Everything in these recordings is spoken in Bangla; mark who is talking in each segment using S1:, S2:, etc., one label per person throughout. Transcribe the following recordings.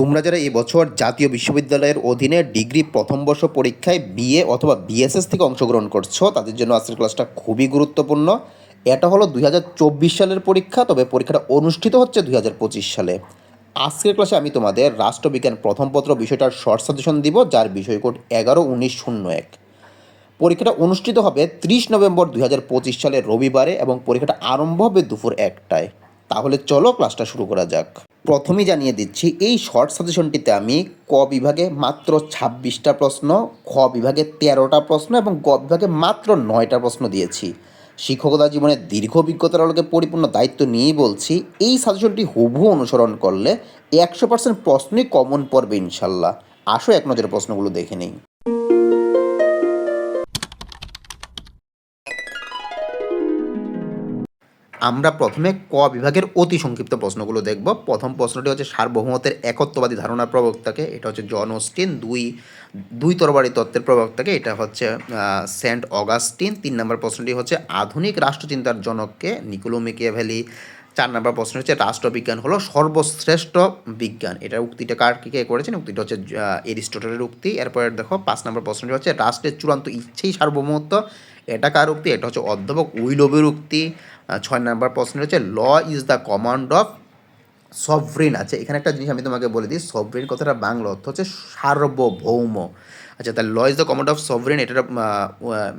S1: তোমরা যারা এবছর জাতীয় বিশ্ববিদ্যালয়ের অধীনে ডিগ্রি প্রথম বর্ষ পরীক্ষায় বিএ অথবা বিএসএস থেকে অংশগ্রহণ করছ, তাদের জন্য আজকের ক্লাসটা খুবই গুরুত্বপূর্ণ। এটা হলো দুই হাজার চব্বিশ সালের পরীক্ষা, তবে পরীক্ষাটা অনুষ্ঠিত হচ্ছে দুই হাজার পঁচিশ সালে। আজকের ক্লাসে আমি তোমাদের রাষ্ট্রবিজ্ঞান প্রথম পত্র বিষয়টার শর্ট সাজেশন দিব, যার বিষয় কোড এগারো উনিশ শূন্য এক। পরীক্ষাটা অনুষ্ঠিত হবে ত্রিশ নভেম্বর দুই সালের রবিবারে এবং পরীক্ষাটা আরম্ভ হবে দুপুর একটায়। তাহলে চলো ক্লাসটা শুরু করা যাক। প্রথমেই জানিয়ে দিচ্ছি, এই শর্ট সাজেশনটিতে আমি ক বিভাগে মাত্র ছাব্বিশটা প্রশ্ন, খ বিভাগে তেরোটা প্রশ্ন এবং গ বিভাগে মাত্র নয়টা প্রশ্ন দিয়েছি। শিক্ষকতা জীবনের দীর্ঘ অভিজ্ঞতার আলোকে পরিপূর্ণ দায়িত্ব নিয়েই বলছি, এই সাজেশনটি হুবহু অনুসরণ করলে একশো পার্সেন্ট প্রশ্নই কমন পড়বে ইনশাল্লাহ। আসো এক নজরে প্রশ্নগুলো দেখে নিই। আমরা প্রথমে ক বিভাগের অতি সংক্ষিপ্ত প্রশ্নগুলো দেখব। প্রথম প্রশ্নটি হচ্ছে সার্বভৌমত্বের একত্ববাদী ধারণার প্রবক্তাকে, এটা হচ্ছে জন অস্টিন, দুই দুই তরবারি তত্ত্বের প্রবক্তাকে, এটা হচ্ছে সেন্ট অগাস্টিন। তিন নম্বর প্রশ্নটি হচ্ছে আধুনিক রাষ্ট্রচিন্তার জনককে, নিকোলো ভ্যালি চার নম্বর প্রশ্ন হচ্ছে রাষ্ট্রবিজ্ঞান হলো সর্বশ্রেষ্ঠ বিজ্ঞান। এটা উক্তিটা কার কে করেছেন? উক্তিটা হচ্ছে এরিস্টটলের উক্তি। এরপরে দেখো, পাঁচ নম্বর প্রশ্নটি হচ্ছে, রাষ্ট্রের চূড়ান্ত ইচ্ছেই সার্বভৌমত্ব। এটা কার উক্তি? এটা হচ্ছে অধ্যাপক উইলবের উক্তি। ছয় নম্বর প্রশ্ন হচ্ছে law is the command of sovereign আছে এখানে একটা জিনিস আমি তোমাকে বলে দিই সভরিন কথাটা বাংলা অর্থ হচ্ছে সার্বভৌম। আচ্ছা তাহলে law is the command of sovereign ah,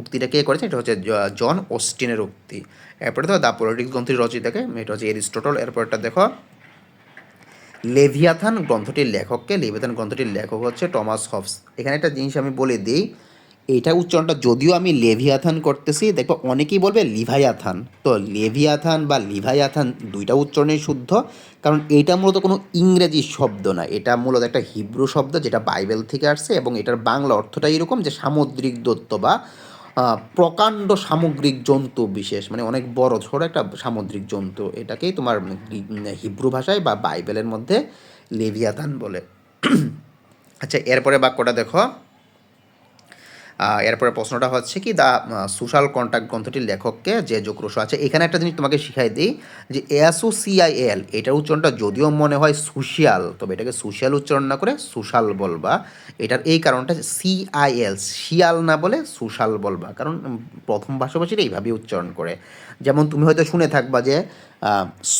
S1: উক্তিটা কে করেছে? এটা হচ্ছে জন অস্টিনের উক্তি। এরপরে তো দ্য পলিটিক্স গ্রন্থের রচিতাকে এটা হচ্ছে এরিস্টটল। এরপরটা দেখো লেভিয়াথান গ্রন্থটির লেখককে লেভিয়াথান গ্রন্থটির লেখক হচ্ছে টমাস হবস এখানে একটা জিনিস আমি বলে দিই এইটা উচ্চারণটা যদিও আমি লেভিয়াথান করতেছি, দেখব অনেকেই বলবে লিভাইয়াথান তো লেভিয়াথান বা লিভাইয়াথান দুইটা উচ্চারণই শুদ্ধ, কারণ এটা মূলত কোনো ইংরেজি শব্দ না। এটা মূলত একটা হিব্রু শব্দ যেটা বাইবেল থেকে আসছে এবং এটার বাংলা অর্থটা এরকম যে সামুদ্রিক দত্ত বা প্রকাণ্ড সামুদ্রিক জন্তু বিশেষ। মানে অনেক বড়, ছোট একটা সামুদ্রিক জন্তু। এটাকেই তোমার হিব্রু ভাষায় বা বাইবেলের মধ্যে লেভিয়াথান বলে। আচ্ছা এরপরে বাক্যটা দেখো। এরপরে প্রশ্নটা হচ্ছে কি দ্য সোশ্যাল কন্ট্যাক্ট গ্রন্থটির লেখককে যে যোগ্রস আছে, এখানে একটা জিনিস তোমাকে শিখাই দিই যে সিআইএল এটার উচ্চারণটা যদিও মনে হয় সোশিয়াল, তবে এটাকে সোশ্যাল উচ্চারণ না করে সোশ্যাল বলবা। এটার এই কারণটা সিআইএল শিয়াল না বলে সোশ্যাল বলবা, কারণ প্রথম ভাষাভাষীরা এইভাবেই উচ্চারণ করে। যেমন তুমি হয়তো শুনে থাকবা যে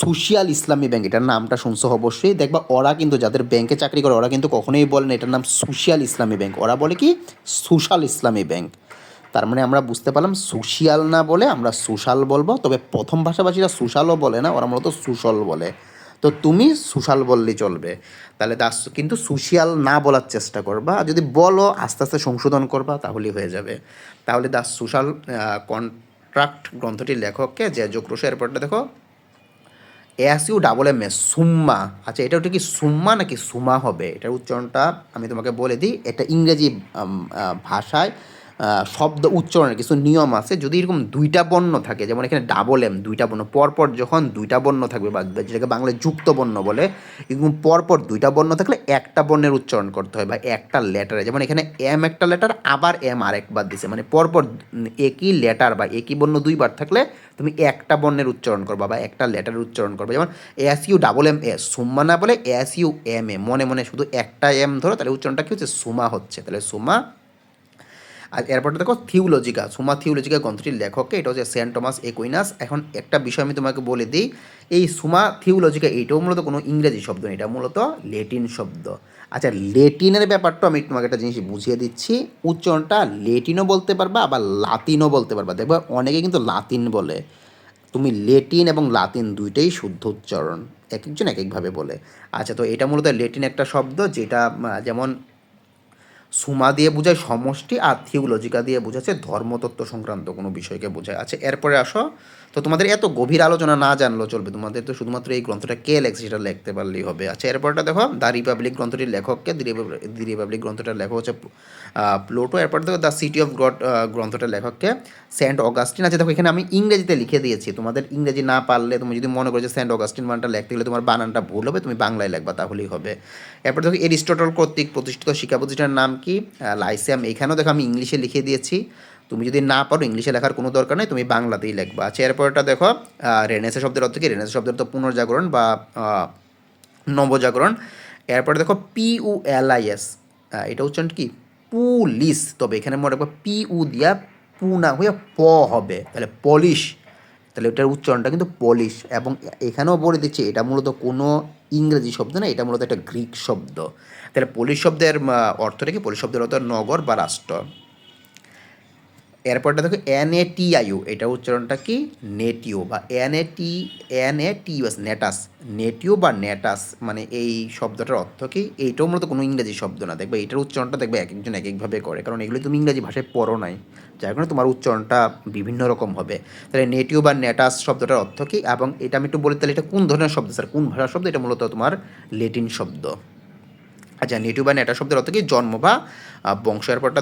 S1: সোশিয়াল ইসলামী ব্যাংক, এটার নামটা শুনছো অবশ্যই। দেখবা ওরা কিন্তু যাদের ব্যাংকে চাকরি করে, ওরা কিন্তু কখনোই বলে না এটার নাম সোশিয়াল ইসলামী ব্যাংক। ওরা বলে কি? সোশ্যাল ইসলামী ব্যাংক। তার মানে আমরা বুঝতে পারলাম সোশিয়াল না বলে আমরা সোশ্যাল বলব, তবে প্রথম ভাষাভাষীরা সোশ্যালও বলে না, ওরা মূলত সুশল বলে। তো তুমি সোশ্যাল বললেই চলবে। তাহলে দাস কিন্তু সোশিয়াল না বলার চেষ্টা করবা, আর যদি বলো, আস্তে আস্তে সংশোধন করবা, তাহলেই হয়ে যাবে। তাহলে দাস সোশ্যাল কন্ট্রাক্ট গ্রন্থটির লেখককে যে যোগরসে এরপরটা দেখো S U double M S সুম্মা আচ্ছা এটা ওটা কি সুম্মা নাকি সুমা হবে? এটার উচ্চারণটা আমি তোমাকে বলে দিই। এটা ইংরেজি ভাষায় শব্দ উচ্চারণের কিছু নিয়ম আছে। যদি এরকম দুইটা বর্ণ থাকে, যেমন এখানে ডাবল এম দুইটা বর্ণ, পরপর যখন দুইটা বর্ণ থাকবে বা যেটাকে বাংলায় যুক্ত বর্ণ বলে, এরকম পরপর দুইটা বর্ণ থাকলে একটা বর্ণের উচ্চারণ করতে হয় বা একটা লেটারে যেমন এখানে এম একটা লেটার আবার এম আরেকবার দিছে। মানে পরপর একই লেটার বা একই বর্ণ দুইবার থাকলে তুমি একটা বর্ণের উচ্চারণ করবা বা একটা লেটারের উচ্চারণ করবে। যেমন S U double M S সুম্মা না বলে এস ইউ এম এ মনে মনে শুধু একটা এম ধরো, তাহলে উচ্চারণটা কি হচ্ছে? সুমা হচ্ছে। তাহলে সুমা আর এরপরে দেখো থিওলজিকা সুমা থিওলজিকা গ্রন্থটির লেখককে এটা হচ্ছে সেন্ট টমাস একুইনাস। এখন একটা বিষয় আমি তোমাকে বলে দিই, এই সুমা থিওলজিকা এইটাও মূলত কোনো ইংরেজি শব্দ না এটা মূলত লেটিন শব্দ। আচ্ছা লেটিনের ব্যাপারটা আমি তোমাকে একটা জিনিস বুঝিয়ে দিচ্ছি, উচ্চারণটা লেটিনও বলতে পারবা, আবার লাতিনও বলতে পারবা। দেখবে, অনেকে কিন্তু লাতিন বলে। তুমি লেটিন এবং লাতিন দুইটাই শুদ্ধ উচ্চারণ, এক একজন এক একভাবে বলে। আচ্ছা তো এটা মূলত লেটিন একটা শব্দ, যেটা যেমন সুমা দিয়ে বোঝায় সমষ্টি আর থিওলজিকা দিয়ে বোঝাচ্ছে ধর্মতত্ত্ব সংক্রান্ত কোনো বিষয়কে বোঝায়। আচ্ছা এরপরে আসো। তো তোমাদের এত গভীর আলোচনা না জানলেও চলবে। তোমাদের তো শুধুমাত্র এই গ্রন্থটা কে লেখছে সেটা লিখতে পারলেই হবে। আচ্ছা এরপরটা দেখো দ্য রিপাবলিক গ্রন্থটির লেখককে দি রিপাবলিক- গ্রন্থটার লেখক হচ্ছে প্লোটো এরপর দেখো দ্য সিটি অফ গড গ্রন্থটার লেখককে সেন্ট অগাস্টিন আছে দেখো, এখানে আমি ইংরেজিতে লিখে দিয়েছি। তোমাদের ইংরেজি না পারলে, তুমি যদি মনে করো যে সেন্ট অগাস্টিন বানানটা লিখতে গেলে তোমার বানানটা ভুল হবে, তুমি বাংলায় লিখবা, তাহলেই হবে। এরপর দেখো, এরিস্টটল কর্তৃক প্রতিষ্ঠিত শিক্ষা প্রতিষ্ঠানের নাম কি? লাইসিয়াম। এখানেও দেখো, আমি ইংলিশে লিখে দিয়েছি। তুমি যদি না পারো ইংলিশে লেখার কোনো দরকার নেই, তুমি বাংলাতেই লিখবা। আচ্ছা এরপরটা দেখো রেনেসে শব্দের অর্থ কি? রেনেসা শব্দের অর্থ পুনর্জাগরণ বা নবজাগরণ। এরপরে দেখো P U L I S এটা উচ্চারণ কি? পুলিশ। তবে এখানে মনে রাখব পি ইউ দিয়া পু না হয়ে প হবে। তাহলে পলিশ তাহলে এটার উচ্চারণটা কিন্তু পলিশ এবং এখানেও বলে দিচ্ছে, এটা মূলত কোনো ইংরেজি শব্দ না, এটা মূলত একটা গ্রিক শব্দ। তাহলে পলিশ শব্দের অর্থটা কি? পলিশ শব্দের অর্থ নগর বা রাষ্ট্র। এরপরটা দেখো এন এ টি আইউ এটা উচ্চারণটা কি? নেটিও বা N A T N A T US নেটাস নেটিও বা নেটাস মানে এই শব্দটার অর্থ কি? এইটাও মূলত কোনো ইংরেজি শব্দ না, দেখবে এটার উচ্চারণটা দেখবে এক একজন এক একভাবে করে, কারণ এগুলো তুমি ইংরেজি ভাষায় পড়ো নাই, যার কারণে তোমার উচ্চারণটা বিভিন্ন রকম হবে। তাহলে নেটিও বা নেটাস শব্দটার অর্থ কি? এবং এটা আমি একটু বলি, তাহলে এটা কোন ধরনের শব্দ স্যার? কোন ভাষার শব্দ? এটা মূলত তোমার লেটিন শব্দ। আচ্ছা নেটিভ বা নেটা শব্দের অর্থ কি? জন্ম বা বংশ। এরপরটা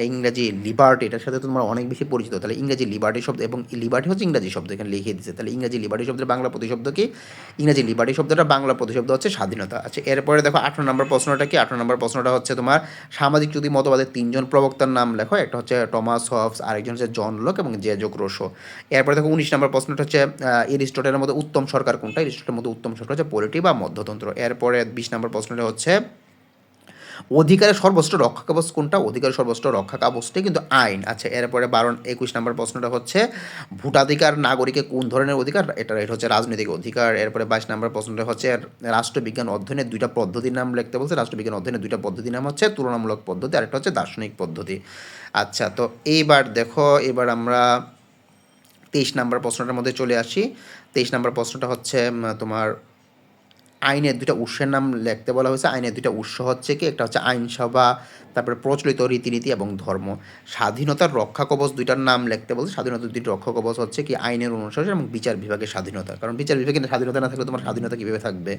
S1: দেখো ইংরাজি লিবার্টি এটার সাথে তোমরা অনেক বেশি পরিচিত। তাহলে ইংরাজি লিবার্টি শব্দ এবং লিবার্টি হচ্ছে ইংরাজি শব্দ, এখানে লিখে দিচ্ছে তাহলে ইংরাজি লিবার্টি শব্দের বাংলা প্রতিশব্দ কি? ইংরাজি লিবার্টি শব্দটা বাংলা প্রতিশব্দ হচ্ছে স্বাধীনতা। আচ্ছা এরপরে দেখো আঠারো নম্বর প্রশ্নটা কি? আঠারো নম্বর প্রশ্নটা হচ্ছে তোমার সামাজিক যদি মতবাদের তিনজন প্রবক্তার নাম লেখো। একটা হচ্ছে টমাস হফস আরেকজন হচ্ছে জন লোক এবং জেজক রোশো এরপরে দেখো উনিশ নম্বর প্রশ্নটা হচ্ছে এরিস্টটেলের মধ্যে উত্তম সরকার কোনটা? এরিস্টটেলের মধ্যে উত্তম সরকার হচ্ছে পলিটি বা মধ্যতন্ত্র। এরপরে বিশ নম্বর প্রশ্নটা হচ্ছে অধিকারের সর্বোচ্চ রক্ষা কবচ কোনটা? অধিকারের সর্বোচ্চ রক্ষা কবচটাই কিন্তু আইন। আচ্ছা এরপরে বারো একুশ নম্বর প্রশ্নটা হচ্ছে, ভোটাধিকার নাগরিকের কোন ধরনের অধিকার? এটা এটা হচ্ছে রাজনৈতিক অধিকার। এরপরে বাইশ নম্বর প্রশ্নটা হচ্ছে, রাষ্ট্রবিজ্ঞান অধ্যয়নের দুইটা পদ্ধতির নাম লিখতে বলছে। রাষ্ট্রবিজ্ঞান অধ্যয়নের দুইটা পদ্ধতির নাম হচ্ছে তুলনামূলক পদ্ধতি আর একটা হচ্ছে দার্শনিক পদ্ধতি। আচ্ছা তো এইবার দেখো, এবার আমরা তেইশ নম্বর প্রশ্নটার মধ্যে চলে আসি। তেইশ নম্বর প্রশ্নটা হচ্ছে তোমার আইনের দুইটা উৎসের নাম লিখতে বলা হয়েছে। আইনের দুইটা উৎস হচ্ছে কি? একটা হচ্ছে আইনসভা, তারপরে প্রচলিত রীতিনীতি এবং ধর্ম। স্বাধীনতার রক্ষা কবচ দুইটার নাম লিখতে বলছে। স্বাধীনতার দুইটি রক্ষা কবচ হচ্ছে কি? আইনের অনুশাসন এবং বিচার বিভাগের স্বাধীনতা। কারণ বিচার বিভাগের স্বাধীনতা না থাকলে তোমার স্বাধীনতা কীভাবে থাকবে?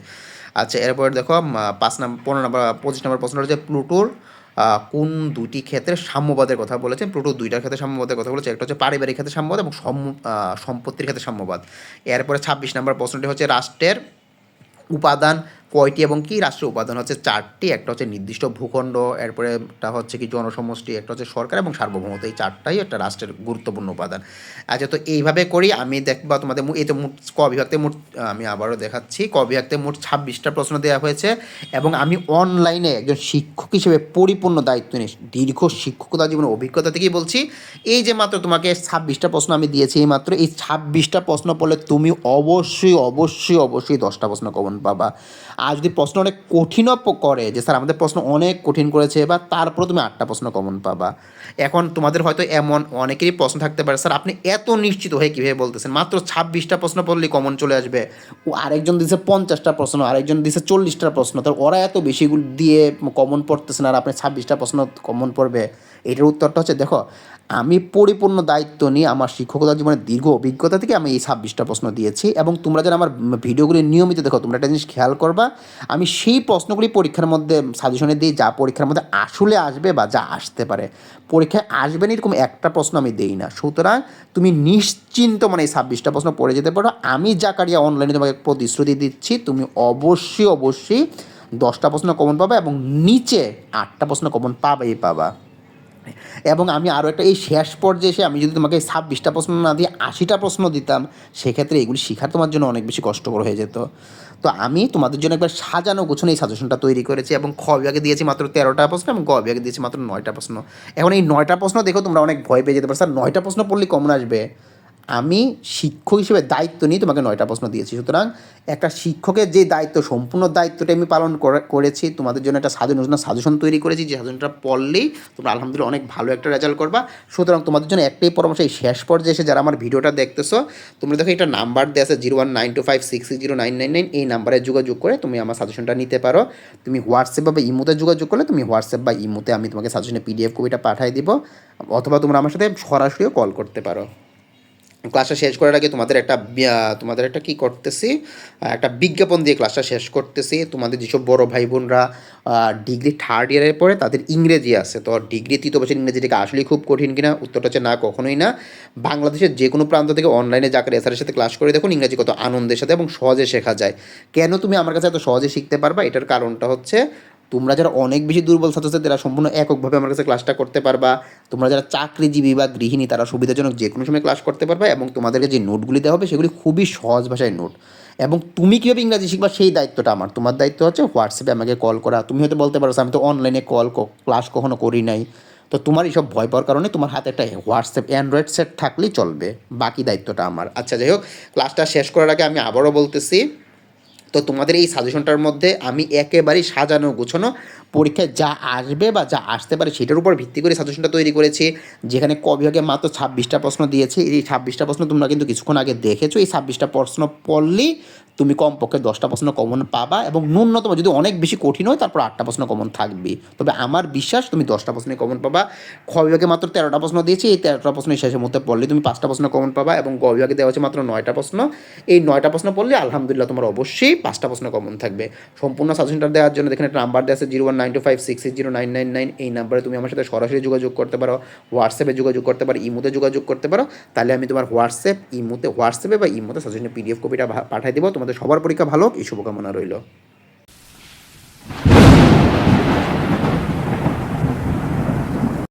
S1: আচ্ছা এরপর দেখো পাঁচ নম্বর পনেরো নম্বর, পঁচিশ নম্বর প্রশ্ন হচ্ছে, প্লুটোর কোন দুটি ক্ষেত্রে সাম্যবাদের কথা বলেছেন? প্লুটো দুইটার ক্ষেত্রে সাম্যবাদের কথা বলেছে। একটা হচ্ছে পারিবারিক ক্ষেত্রে সাম্যবাদ এবং সম্পত্তির ক্ষেত্রে সাম্যবাদ। এরপরে ছাব্বিশ নম্বর প্রশ্নটি হচ্ছে, রাষ্ট্রের উপাদান কয়টি এবং কি রাষ্ট্রের উপাদান? হচ্ছে চারটি, একটা হচ্ছে নির্দিষ্ট ভূখণ্ড, এরপরে একটা হচ্ছে কি জনসমষ্টি, একটা হচ্ছে সরকার এবং সার্বভৌমত্ব। এই চারটাই একটা রাষ্ট্রের গুরুত্বপূর্ণ উপাদান। আচ্ছা তো এইভাবে করি আমি দেখবা তোমাদের এই তো মোট ক বিভাগতে মোট, আমি আবারও দেখাচ্ছি। ক বিভাগতে মোট ছাব্বিশটা প্রশ্ন দেওয়া হয়েছে এবং আমি অনলাইনে একজন শিক্ষক হিসেবে পরিপূর্ণ দায়িত্ব নিয়ে, দীর্ঘ শিক্ষকতা জীবনের অভিজ্ঞতা থেকেই বলছি। এই যে মাত্র তোমাকে ছাব্বিশটা প্রশ্ন আমি দিয়েছি এই মাত্র, এই ছাব্বিশটা প্রশ্ন পড়লে তুমি অবশ্যই অবশ্যই অবশ্যই দশটা প্রশ্ন কমন পাবা। আর যদি প্রশ্ন অনেক কঠিনও করে, যে স্যার আমাদের প্রশ্ন অনেক কঠিন করেছে, বা তারপরে তুমি আটটা প্রশ্ন কমন পাবা। এখন তোমাদের হয়তো এমন অনেকেরই প্রশ্ন থাকতে পারে, স্যার আপনি এত নিশ্চিত হয়ে কীভাবে বলতেছেন? মাত্র ছাব্বিশটা প্রশ্ন পড়লেই কমন চলে আসবে। ও আরেকজন দিছে পঞ্চাশটা প্রশ্ন, আরেকজন দিছে চল্লিশটা প্রশ্ন তার ওরা এত বেশিগুলো দিয়ে কমন পড়তেছেন আর আপনি ছাব্বিশটা প্রশ্ন কমন পড়বে। এটার উত্তরটা হচ্ছে, দেখো আমি পরিপূর্ণ দায়িত্ব নিয়ে আমার শিক্ষকতা জীবনের দীর্ঘ অভিজ্ঞতা থেকে আমি এই ছাব্বিশটা প্রশ্ন দিয়েছি এবং তোমরা যারা আমার ভিডিওগুলি নিয়মিত দেখো, তোমরা একটা জিনিস খেয়াল করবা, আমি সেই প্রশ্নগুলি পরীক্ষার মধ্যে সাজেশনে দিই, যা পরীক্ষার মধ্যে আসলে আসবে বা যা আসতে পারে। পরীক্ষায় আসবে না এরকম একটা প্রশ্ন আমি দেই না। সুতরাং তুমি নিশ্চিন্ত মানে এই ছাব্বিশটা প্রশ্ন পড়ে যেতে পারো। আমি যা কারিয়া অনলাইনে তোমাকে প্রতিশ্রুতি দিচ্ছি, তুমি অবশ্যই অবশ্যই দশটা প্রশ্ন কমন পাবে এবং নিচে আটটা প্রশ্ন কমন পাবেই পাবা। এবং আমি আরও একটা, এই শেষ পর্যায়ে এসে আমি যদি তোমাকে ছাব্বিশটা প্রশ্ন না দিয়ে আশিটা প্রশ্ন দিতাম, সেক্ষেত্রে এগুলি শেখার তোমার জন্য অনেক বেশি কষ্টকর হয়ে যেত। তো আমি তোমাদের জন্য একবার সাজানো গোছানো এই সাজেশনটা তৈরি করেছি এবং খ বিভাগে দিয়েছি মাত্র তেরোটা প্রশ্ন এবং গ বিভাগে দিয়েছি মাত্র নয়টা প্রশ্ন। এখন এই নয়টা প্রশ্ন দেখো তোমরা অনেক ভয় পেয়ে যেতে পারো। স্যার, নয়টা প্রশ্ন পড়লে কমন আসবে। আমি শিক্ষক হিসেবে দায়িত্ব নিয়ে তোমাকে নয়টা প্রশ্ন দিয়েছি। সুতরাং একটা শিক্ষকের যে দায়িত্ব, সম্পূর্ণ দায়িত্বটা আমি পালন করে- করেছি, তোমাদের জন্য একটা সাজেশন সাজেশন তৈরি করেছি, যে সাজেশনটা পড়লেই তোমরা আলহামদুলিল্লাহ অনেক ভালো একটা রেজাল্ট করবা। সুতরাং তোমাদের জন্য একটাই পরামর্শ, এই শেষ পর্যায়ে এসে যারা আমার ভিডিওটা দেখতেছো, তোমরা দেখো এটা নাম্বার দেওয়া আছে zero one nine two five six zero nine nine nine এই নাম্বারে যোগাযোগ করে তুমি আমার সাজেশনটা নিতে পারো। তুমি হোয়াটসঅ্যাপ বা ইমোতে যোগাযোগ করলে তুমি হোয়াটসঅ্যাপ বা ইমোতে আমি তোমাকে সাজেশনের পিডিএফ কপিটা পাঠিয়ে দিব, অথবা তোমরা আমার সাথে সরাসরিও কল করতে পারো। ক্লাসটা শেষ করার আগে তোমাদের একটা তোমাদের একটা কি করতেছি একটা বিজ্ঞাপন দিয়ে ক্লাসটা শেষ করতেছি। তোমাদের যেসব বড় ভাই বোনরা ডিগ্রি থার্ড ইয়ারের পরে তাদের ইংরেজি আছে। তো ডিগ্রি তৃতীয় বছর ইংরেজিটাকে আসলেই খুব কঠিন কিনা, উত্তরটা হচ্ছে না, কখনোই না। বাংলাদেশের যে কোনো প্রান্ত থেকে অনলাইনে যাকে এসআরের সাথে ক্লাস করে দেখুন, ইংরেজি কত আনন্দের সাথে এবং সহজে শেখা যায়। কেন তুমি আমার কাছে এত সহজে শিখতে পারবা? এটার কারণটা হচ্ছে তোমরা যারা অনেক বেশি দুর্বল ছাত্রছাত্রী, তারা সম্পূর্ণ এককভাবে আমার কাছে ক্লাসটা করতে পারবা। তোমরা যারা চাকরিজীবী বা গৃহিণী, তারা সুবিধাজনক যে কোনো সময় ক্লাস করতে পারবা এবং তোমাদেরকে যে নোটগুলি দেওয়া হবে, সেগুলি খুবই সহজ ভাষায় নোট এবং তুমি কীভাবে ইংরাজি শিখবা, সেই দায়িত্বটা আমার। তোমার দায়িত্ব হচ্ছে হোয়াটসঅ্যাপে আমাকে কল করা। তুমি হয়তো বলতে পারো আমি তো অনলাইনে কল ক্লাস কখনো করি নাই। তো তোমার এইসব ভয় পাওয়ার কারণে তোমার হাতে একটা হোয়াটসঅ্যাপ অ্যান্ড্রয়েড সেট থাকলেই চলবে। বাকি দায়িত্বটা আমার। আচ্ছা যাই হোক ক্লাসটা শেষ করার আগে আমি আবারও বলতেছি তো তোমাদের এই সাজেশনটার মধ্যে আমি একেবারেই সাজানো, গোছানো পরীক্ষায় যা আসবে বা যা আসতে পারে সেটার উপর ভিত্তি করে সাজেশনটা তৈরি করেছি। যেখানে ক বিভাগে মাত্র ছাব্বিশটা প্রশ্ন দিয়েছি। এই ছাব্বিশটা প্রশ্ন তোমরা কিন্তু কিছুক্ষণ আগে দেখেছ। এই ছাব্বিশটা প্রশ্ন পড়লেই তুমি কমপক্ষে দশটা প্রশ্ন কমন পাবা এবং ন্যূনতম যদি অনেক বেশি কঠিন হয়, তারপর আটটা প্রশ্ন কমন থাকবে তবে আমার বিশ্বাস তুমি দশটা প্রশ্নে কমন পাবা। খ বিভাগে মাত্র তেরোটা প্রশ্ন দিয়েছি। এই তেরোটা প্রশ্নের শেষের মধ্যে পড়লে তুমি পাঁচটা প্রশ্ন কমন পাবা এবং গ বিভাগে দেওয়া হচ্ছে মাত্র নয়টা প্রশ্ন। এই নয়টা প্রশ্ন পড়লে আলহামদুলিল্লাহ তোমার অবশ্যই পাঁচটা প্রশ্ন কমন থাকবে। সম্পূর্ণ সাজেশনটা দেওয়ার জন্য দেখেন একটা নাম্বার দেওয়া আছে zero one nine two five six zero nine nine nine. এই নাম্বারে তুমি আমার সাথে সরাসরি যোগাযোগ করতে পারো হোয়াটসঅ্যাপে যোগাযোগ করতে পারো ইমোতে যোগাযোগ করতে পারো। তাহলে আমি তোমার হোয়াটসঅ্যাপ ইমোতে হোয়াটসঅ্যাপে বা ইমোতে সাজেশনের পিডিএফ কপিটা পাঠিয়ে দেবো। তোমাদের সবার পরীক্ষা ভালো এই শুভকামনা রইল।